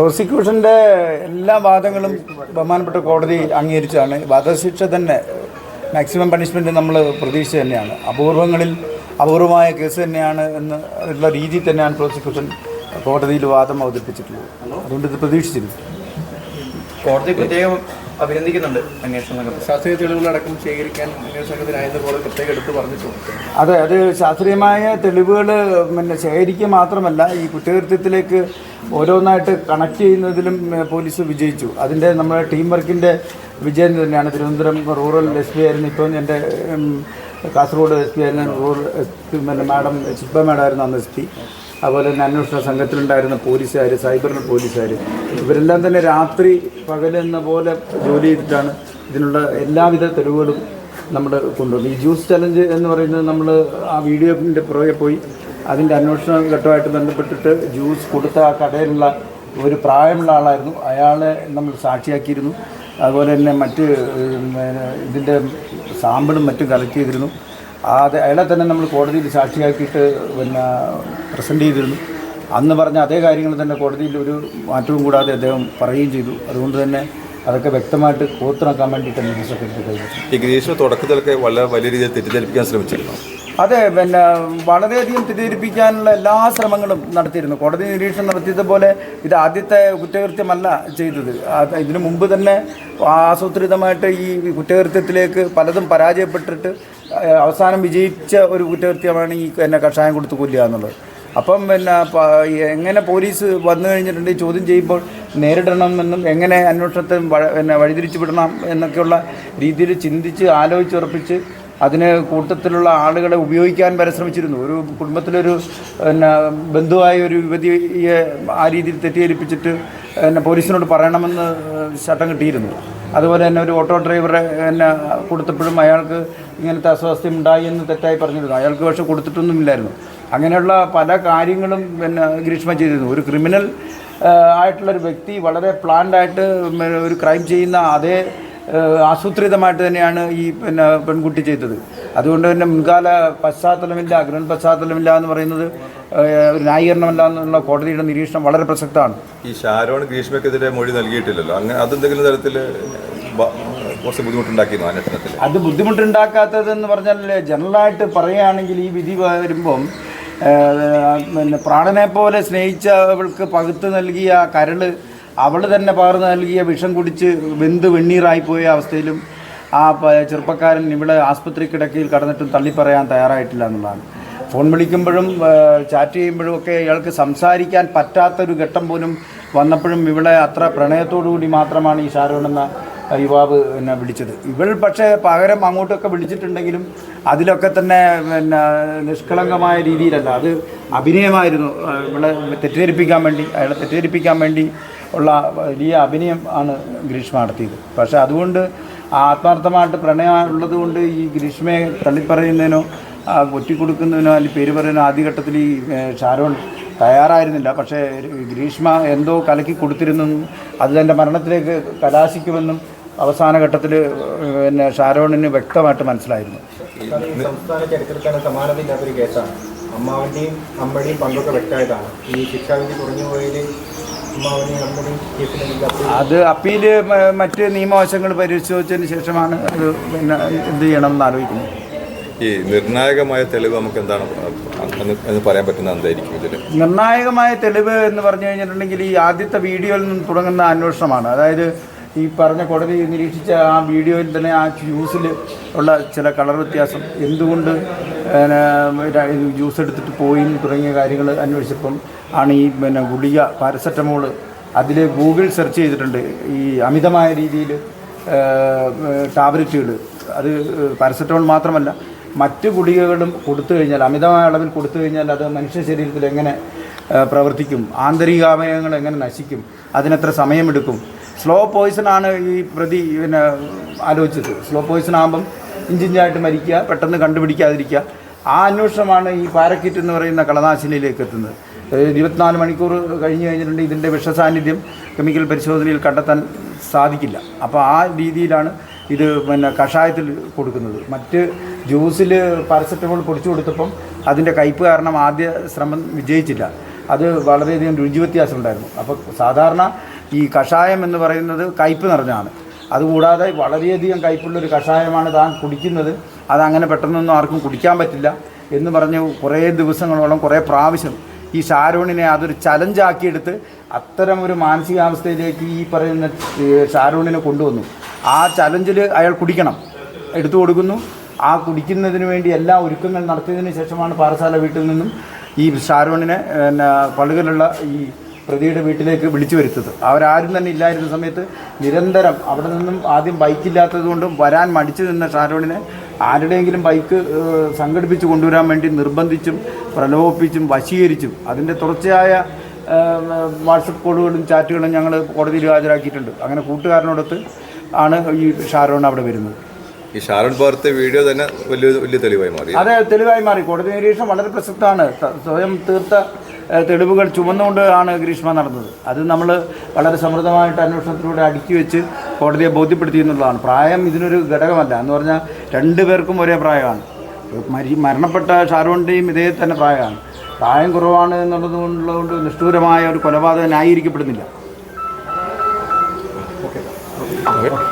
പ്രോസിക്യൂഷന്റെ എല്ലാ വാദങ്ങളും ബഹുമാനപ്പെട്ട കോടതി അംഗീകരിച്ചാണ് വധശിക്ഷ തന്നെ മാക്സിമം പണിഷ്മെന്റ് നമ്മൾ പ്രതീക്ഷ തന്നെയാണ്. അപൂർവങ്ങളിൽ അപൂർവമായ കേസ് തന്നെയാണ് എന്ന് ഉള്ള രീതിയിൽ തന്നെയാണ് പ്രോസിക്യൂഷൻ കോടതിയിൽ വാദം അവതരിപ്പിച്ചിട്ടുള്ളത്. അതുകൊണ്ട് ഇത് പ്രതീക്ഷിച്ചിരുന്നു. കോടതി പ്രത്യേകം അഭിനന്ദിക്കുന്നുണ്ട് അന്വേഷണ സംഘം ശാസ്ത്രീയ തെളിവുകളടക്കം ശേഖരിക്കാൻ അന്വേഷണ സംഘത്തിനായെന്ന് പോലെ പ്രത്യേകം എടുത്ത് പറഞ്ഞിട്ടുണ്ട്. അതെ അത് ശാസ്ത്രീയമായ തെളിവുകൾ പിന്നെ ശേഖരിക്കുക മാത്രമല്ല ഈ കുറ്റകൃത്യത്തിലേക്ക് ഓരോന്നായിട്ട് കണക്ട് ചെയ്യുന്നതിലും പോലീസ് വിജയിച്ചു. അതിന്റെ നമ്മുടെ ടീം വർക്കിന്റെ വിജയം തന്നെയാണ്. തിരുവനന്തപുരം റൂറൽ എസ് പി ആയിരുന്നു ഇപ്പം എന്റെ കാസർഗോഡ് എസ് പി ആയിരുന്നു റൂറൽ എസ് പി പിന്നെ മാഡം ശില്പ മാഡം ആയിരുന്നു അന്ന് എസ് പി അതുപോലെ തന്നെ അന്വേഷണ സംഘത്തിലുണ്ടായിരുന്ന പോലീസുകാർ സൈബർ പോലീസുകാർ ഇവരെല്ലാം തന്നെ രാത്രി പകലെന്ന പോലെ ജോലി ചെയ്തിട്ടാണ് ഇതിനുള്ള എല്ലാവിധ തെളിവുകളും നമ്മൾ കൊണ്ടുവന്നു ഈ ജ്യൂസ് ചലഞ്ച് എന്ന് പറയുന്നത് നമ്മൾ ആ വീഡിയോന്റെ പുറകെ പോയി അതിന്റെ അന്വേഷണ ഘട്ടമായിട്ട് ബന്ധപ്പെട്ടിട്ട് ജ്യൂസ് കൊടുത്ത ആ കടയിലുള്ള ഒരു പ്രായമുള്ള ആളായിരുന്നു. അയാളെ നമ്മൾ സാക്ഷിയാക്കിയിരുന്നു. അതുപോലെ തന്നെ മറ്റ് ഇതിന്റെ സാമ്പിളും മറ്റും കളക്ട് ചെയ്തിരുന്നു. അത് അയാളെ തന്നെ നമ്മൾ കോടതിയിൽ സാക്ഷിയാക്കിയിട്ട് പിന്നെ പ്രസന്റ് ചെയ്തിരുന്നു. അന്ന് പറഞ്ഞ അതേ കാര്യങ്ങൾ തന്നെ കോടതിയിൽ ഒരു മാറ്റവും കൂടാതെ അദ്ദേഹം പറയുകയും ചെയ്തു. അതുകൊണ്ട് തന്നെ അതൊക്കെ വ്യക്തമായിട്ട് കോർത്തിണക്കാൻ വേണ്ടിയിട്ട് ഈ സെക്രട്ടറി കഴിഞ്ഞു. ഈ ഗ്രീഷ്മ തുടക്കത്തിലൊക്കെ വളരെ വലിയ രീതിയിൽ തെറ്റിദ്ധരിപ്പിക്കാൻ ശ്രമിച്ചിരുന്നു? അതെ പിന്നെ വളരെയധികം തെറ്റിദ്ധരിപ്പിക്കാനുള്ള എല്ലാ ശ്രമങ്ങളും നടത്തിയിരുന്നു. കോടതി നിരീക്ഷണം നടത്തിയതുപോലെ ഇത് ആദ്യത്തെ കുറ്റകൃത്യമല്ല ചെയ്തത്. ഇതിനു മുമ്പ് തന്നെ ആസൂത്രിതമായിട്ട് ഈ കുറ്റകൃത്യത്തിലേക്ക് പലതും പരാജയപ്പെട്ടിട്ട് അവസാനം വിജയിച്ച ഒരു കുറ്റകൃത്യമാണ് ഈ എന്നെ കഷായം കൊടുത്ത് കൊല്ലുക എന്നുള്ളത്. അപ്പം പിന്നെ എങ്ങനെ പോലീസ് വന്നു കഴിഞ്ഞിട്ടുണ്ട് ചോദ്യം ചെയ്യുമ്പോൾ നേരിടണമെന്നും എങ്ങനെ അന്വേഷണത്തെ പിന്നെ വഴിതിരിച്ചു വിടണം എന്നൊക്കെയുള്ള രീതിയിൽ ചിന്തിച്ച് ആലോചിച്ചുറപ്പിച്ച് അതിന് കൂട്ടത്തിലുള്ള ആളുകളെ ഉപയോഗിക്കാൻ പരിശ്രമിച്ചിരുന്നു ഒരു കുടുംബത്തിലൊരു പിന്നെ ബന്ധുവായ ഒരു യുവതിയെ ആ രീതിയിൽ തെറ്റിദ്ധരിപ്പിച്ചിട്ട് പിന്നെ പോലീസിനോട് പറയണമെന്ന് ചട്ടം കിട്ടിയിരുന്നു. അതുപോലെ തന്നെ ഒരു ഓട്ടോ ഡ്രൈവറെ എന്നെ കൊടുത്തപ്പോഴും അയാൾക്ക് ഇങ്ങനത്തെ അസ്വാസ്ഥ്യം ഉണ്ടായി എന്ന് തെറ്റായി പറഞ്ഞിരുന്നു. അയാൾക്ക് പക്ഷെ കൊടുത്തിട്ടൊന്നുമില്ലായിരുന്നു. അങ്ങനെയുള്ള പല കാര്യങ്ങളും പിന്നെ ഗ്രീഷ്മ ചെയ്തിരുന്നു. ഒരു ക്രിമിനൽ ആയിട്ടുള്ളൊരു വ്യക്തി വളരെ പ്ലാൻഡായിട്ട് ഒരു ക്രൈം ചെയ്യുന്ന അതേ ആസൂത്രിതമായിട്ട് തന്നെയാണ് ഈ പിന്നെ പെൺകുട്ടി ചെയ്തത്. അതുകൊണ്ട് തന്നെ മുൻകാല പശ്ചാത്തലമില്ല അഗ്രൻ പശ്ചാത്തലമില്ല എന്ന് പറയുന്നത് ഒരു ന്യായീകരണമല്ല എന്നുള്ള കോടതിയുടെ നിരീക്ഷണം വളരെ പ്രസക്തമാണ്. ഈ ഷാരോൺ ഗ്രീഷ്മക്കെതിരെ മൊഴി നൽകിയിട്ടില്ലല്ലോ. അങ്ങനെ അതെന്തെങ്കിലും തരത്തിൽ കുറച്ച് ബുദ്ധിമുട്ടുണ്ടാക്കിയിരുന്നു അന്വേഷണത്തിൽ അത് ബുദ്ധിമുട്ടുണ്ടാക്കാത്തതെന്ന് പറഞ്ഞാൽ ജനറലായിട്ട് പറയുകയാണെങ്കിൽ ഈ വിധി വരുമ്പം പിന്നെ പ്രാണനെ പോലെ സ്നേഹിച്ച അവൾക്ക് പകുത്ത് നൽകിയ കരൾ അവൾ തന്നെ പകർന്നു നൽകിയ വിഷം കുടിച്ച് വെന്ത് വെണ്ണീറായിപ്പോയ അവസ്ഥയിലും ആ ചെറുപ്പക്കാരൻ ഇവിടെ ആസ്പത്രി കിടക്കയിൽ കടന്നിട്ടും തള്ളിപ്പറയാൻ തയ്യാറായിട്ടില്ല എന്നുള്ളതാണ്. ഫോൺ വിളിക്കുമ്പോഴും ചാറ്റ് ചെയ്യുമ്പോഴും ഒക്കെ ഇയാൾക്ക് സംസാരിക്കാൻ പറ്റാത്തൊരു ഘട്ടം പോലും വന്നപ്പോഴും ഇവിടെ അത്ര പ്രണയത്തോടു കൂടി മാത്രമാണ് ഈ ഷാരോൺ എന്ന യുവാവ് എന്നെ വിളിച്ചത്. ഇവൾ പക്ഷേ പകരം അങ്ങോട്ടൊക്കെ വിളിച്ചിട്ടുണ്ടെങ്കിലും അതിലൊക്കെ തന്നെ പിന്നെ നിഷ്കളങ്കമായ രീതിയിലല്ല. അത് അഭിനയമായിരുന്നു. ഇവളെ തെറ്റിദ്ധരിപ്പിക്കാൻ വേണ്ടി അയാളെ തെറ്റിദ്ധരിപ്പിക്കാൻ വേണ്ടി ഉള്ള വലിയ അഭിനയം ആണ് ഗ്രീഷ്മ നടത്തിയത്. പക്ഷേ അതുകൊണ്ട് ആത്മാർത്ഥമായിട്ട് പ്രണയമുള്ളത് കൊണ്ട് ഈ ഗ്രീഷ്മയെ തള്ളിപ്പറയുന്നതിനോ ഒറ്റിക്കൊടുക്കുന്നതിനോ അല്ലെങ്കിൽ പേര് പറയുന്നതിനോ ആദ്യഘട്ടത്തിൽ ഈ ഷാരോൺ തയ്യാറായിരുന്നില്ല. പക്ഷേ ഗ്രീഷ്മ എന്തോ കലക്കി കൊടുത്തിരുന്നെന്നും അത് തന്റെ മരണത്തിലേക്ക് കലാശിക്കുമെന്നും അവസാന ഘട്ടത്തിൽ പിന്നെ ഷാരോണിന് വ്യക്തമായിട്ട് മനസ്സിലായിരുന്നു. സംസ്ഥാന ചരിത്രത്തിന് സമാനതയില്ലാത്തൊരു കേസാണ്. അമ്മാവന്റെയും അമ്മയുടെയും പങ്കൊക്കെ വ്യക്തമായതാണ്. ഈ ശിക്ഷാവിധി കുറഞ്ഞു കേസിൽ അത് അപ്പീൽ മറ്റ് നിയമവശങ്ങൾ പരിശോധിച്ചതിന് ശേഷമാണ് അത് പിന്നെ എന്ത് ചെയ്യണം എന്ന് ആലോചിക്കുന്നത്. ഈ നിർണായകമായ തെളിവ് നമുക്ക് എന്താണ് എന്ന് എന്ന് പറയാൻ പറ്റുന്ന എന്തായിരിക്കും ഇതിൽ നിർണായകമായ തെളിവ് എന്ന് പറഞ്ഞു കഴിഞ്ഞിട്ടുണ്ടെങ്കിൽ ഈ ആദ്യത്തെ വീഡിയോയിൽ നിന്ന് തുടങ്ങുന്ന അന്വേഷണമാണ്. അതായത് ഈ പറഞ്ഞ കോടതി നിരീക്ഷിച്ച ആ വീഡിയോയിൽ തന്നെ ആ ജ്യൂസിൽ ഉള്ള ചില കളർ വ്യത്യാസം എന്തുകൊണ്ട് പിന്നെ ജ്യൂസ് എടുത്തിട്ട് പോയി തുടങ്ങിയ കാര്യങ്ങൾ അന്വേഷിച്ചപ്പം ആണ് ഈ പിന്നെ ഗുളിക പാരസെറ്റമോൾ അതിൽ ഗൂഗിൾ സെർച്ച് ചെയ്തിട്ടുണ്ട്. ഈ അമിതമായ രീതിയിൽ ടാബ്ലറ്റുകൾ. അത് പാരസെറ്റമോൾ മാത്രമല്ല മറ്റ് ഗുളികകളും കൊടുത്തു കഴിഞ്ഞാൽ അമിതമായ അളവിൽ കൊടുത്തു കഴിഞ്ഞാൽ അത് മനുഷ്യ ശരീരത്തിൽ എങ്ങനെ പ്രവർത്തിക്കും? ആന്തരികാവയവങ്ങൾ എങ്ങനെ നശിക്കും? അതിനെത്ര സമയമെടുക്കും? സ്ലോ പോയിസൺ ആണ് ഈ പ്രതി പിന്നെ ആലോചിച്ചത്. സ്ലോ പോയിസൺ ആകുമ്പം ഇഞ്ചിഞ്ചായിട്ട് മരിക്കുക പെട്ടെന്ന് കണ്ടുപിടിക്കാതിരിക്കുക. ആ അന്വേഷണമാണ് ഈ പാരക്കിറ്റ് എന്ന് പറയുന്ന കളനാശിനിയിലേക്ക് എത്തുന്നത്. ഇരുപത്തിനാല് മണിക്കൂർ കഴിഞ്ഞ് കഴിഞ്ഞിട്ടുണ്ട് ഇതിന്റെ വിഷസാന്നിധ്യം കെമിക്കൽ പരിശോധനയിൽ കണ്ടെത്താൻ സാധിക്കില്ല. അപ്പോൾ ആ രീതിയിലാണ് ഇത് പിന്നെ കഷായത്തിൽ കൊടുക്കുന്നത്. മറ്റ് ജ്യൂസിൽ പാരസെറ്റമോൾ പൊടിച്ചു കൊടുത്തപ്പം അതിന്റെ കയ്പ് കാരണം ആദ്യ ശ്രമം വിജയിച്ചില്ല. അത് വളരെയധികം രുചി വ്യത്യാസം ഉണ്ടായിരുന്നു. അപ്പോൾ സാധാരണ ഈ കഷായം എന്ന് പറയുന്നത് കയ്പ് നിറഞ്ഞാണ് അതുകൂടാതെ വളരെയധികം കയ്പുള്ളൊരു കഷായമാണ് താൻ കുടിക്കുന്നത്. അതങ്ങനെ പെട്ടെന്നൊന്നും ആർക്കും കുടിക്കാൻ പറ്റില്ല എന്ന് പറഞ്ഞ് കുറേ ദിവസങ്ങളോളം കുറേ പ്രാവശ്യം ഈ ഷാരോണിനെ അതൊരു ചലഞ്ചാക്കിയെടുത്ത് അത്തരം ഒരു മാനസികാവസ്ഥയിലേക്ക് ഈ പറയുന്ന ഷാരൂണിനെ കൊണ്ടുവന്നു. ആ ചലഞ്ചിൽ അയാൾ കുടിക്കണം. എടുത്തു കൊടുക്കുന്നു. ആ കുടിക്കുന്നതിന് വേണ്ടി എല്ലാ ഒരുക്കങ്ങൾ നടത്തിയതിന് ശേഷമാണ് പാറശാല വീട്ടിൽ നിന്നും ഈ ഷാരൂണിനെ പിന്നെ പള്ളികളിലുള്ള ഈ പ്രതിയുടെ വീട്ടിലേക്ക് വിളിച്ചു വരുത്തത്. അവരാരും തന്നെ ഇല്ലായിരുന്ന സമയത്ത് നിരന്തരം അവിടെ നിന്നും ആദ്യം ബൈക്കില്ലാത്തത് കൊണ്ടും വരാൻ മടിച്ചു നിന്ന ഷാരോണിനെ ആരുടെയെങ്കിലും ബൈക്ക് സംഘടിപ്പിച്ച് കൊണ്ടുവരാൻ വേണ്ടി നിർബന്ധിച്ചും പ്രലോഭിപ്പിച്ചും വശീകരിച്ചും അതിന്റെ തുടർച്ചയായ വാട്സപ്പ് കോളുകളും ചാറ്റുകളും ഞങ്ങൾ കോടതിയിൽ ഹാജരാക്കിയിട്ടുണ്ട്. അങ്ങനെ കൂട്ടുകാരനോടൊത്ത് ആണ് ഈ ഷാരോൺ അവിടെ വരുന്നത്. ഈ ഷാരോൺ പകർത്തിയ വീഡിയോ തന്നെ വലിയ വലിയ തെളിവായി മാറി. അതെ തെളിവായി മാറി. കോടതി നിരീക്ഷണം വളരെ പ്രസക്തമാണ്. സ്വയം തീർത്ത തെളിവുകൾ ചുമന്നുകൊണ്ട് ആണ് ഗ്രീഷ്മ നടന്നത്. അത് നമ്മൾ വളരെ സമൃദ്ധമായിട്ട് അന്വേഷണത്തിലൂടെ അടുക്കി വെച്ച് കോടതിയെ ബോധ്യപ്പെടുത്തി എന്നുള്ളതാണ്. പ്രായം ഇതിനൊരു ഘടകമല്ല. എന്ന് പറഞ്ഞാൽ രണ്ടു പേർക്കും ഒരേ പ്രായമാണ്. മരി മരണപ്പെട്ട ഷാരോണിന്റെയും ഇതേ തന്നെ പ്രായമാണ്. പ്രായം കുറവാണ് എന്നുള്ളത് കൊണ്ടുള്ളതുകൊണ്ട് നിഷ്ഠൂരമായ ഒരു കൊലപാതകനായിരിക്കപ്പെടുന്നില്ല. ഓക്കെ.